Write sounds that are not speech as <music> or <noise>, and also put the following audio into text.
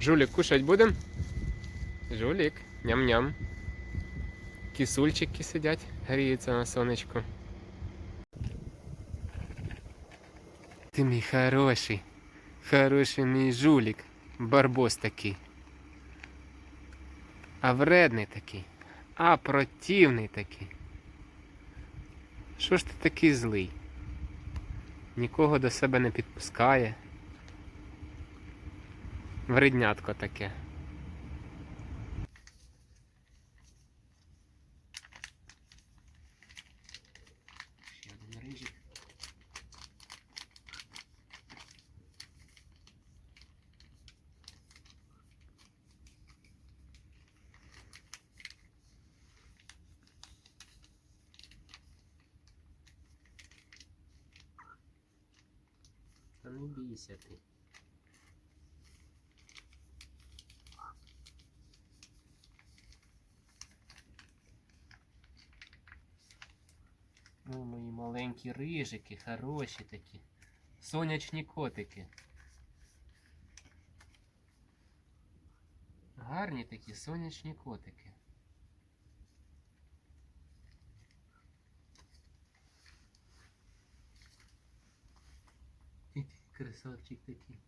Жулік, кушать будем? Жулік, ням-ням. Кісульчики сидять, гріються на сонечку. Ти мій хороший, хороший мій жулік, барбос такий. А вредний такий, а противний такий. Що ж ти такий злий? Нікого до себе не підпускає. Вреднятко таке. Та не бійся ти. Ну, мої маленькі рижики, хороші такі. Сонячні котики. Гарні такі сонячні котики. <laughs> Красавчик такий.